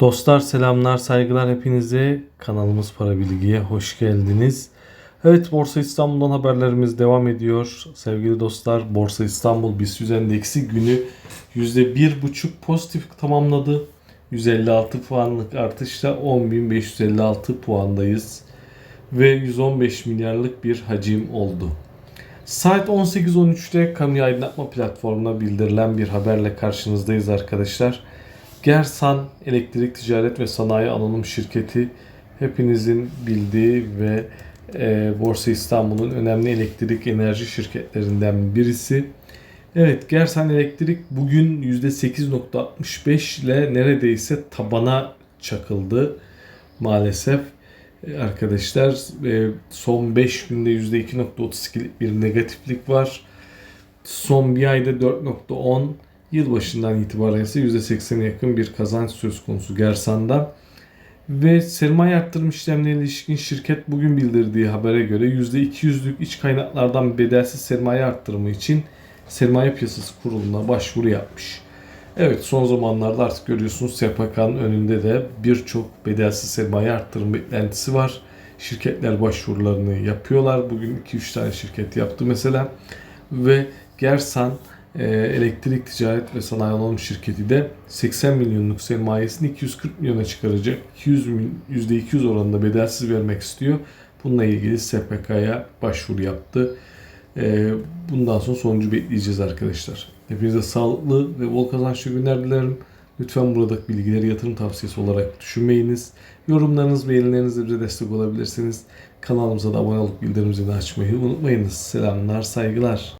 Dostlar selamlar saygılar hepinize kanalımız Para Bilgi'ye hoş geldiniz. Evet Borsa İstanbul'dan haberlerimiz devam ediyor. Sevgili dostlar Borsa İstanbul BIST endeksi günü %1,5 pozitif tamamladı. 156 puanlık artışla 10.556 puandayız. Ve 115 milyarlık bir hacim oldu. Saat 18.13'te kamu aydınlatma platformuna bildirilen bir haberle karşınızdayız arkadaşlar. Gersan Elektrik Ticaret ve Sanayi Anonim Şirketi hepinizin bildiği ve e, Borsa İstanbul'un önemli elektrik enerji şirketlerinden birisi. Evet Gersan Elektrik bugün %8.65 ile neredeyse tabana çakıldı maalesef. E, Arkadaşlar e, son 5 günde %2.32'lik bir negatiflik var. Son bir ayda 4.10 Yılbaşından itibaren ise %80'e yakın bir kazanç söz konusu Gersan'da. Ve sermaye arttırım işlemlerine ilişkin şirket bugün bildirdiği habere göre %200'lük iç kaynaklardan bedelsiz sermaye arttırımı için Sermaye Piyasası Kurulu'na başvuru yapmış. Evet son zamanlarda artık görüyorsunuz SPK'nın önünde de birçok bedelsiz sermaye arttırım beklentisi var. Şirketler başvurularını yapıyorlar. Bugün 2-3 tane şirket yaptı mesela. Ve Gersan Elektrik Ticaret ve Sanayi Anonim Şirketi de 80 milyonluk sermayesini 240 milyona çıkaracak. 200 min- %200 oranında bedelsiz vermek istiyor. Bununla ilgili SPK'ya başvuru yaptı. E, bundan sonra sonucu bekleyeceğiz arkadaşlar. Hepinize sağlıklı ve bol kazançlı günler dilerim. Lütfen buradaki bilgileri yatırım tavsiyesi olarak düşünmeyiniz. Yorumlarınız, beğenilerinizle bize destek olabilirsiniz. Kanalımıza da abone olup bildirim zilini açmayı unutmayınız. Selamlar, saygılar.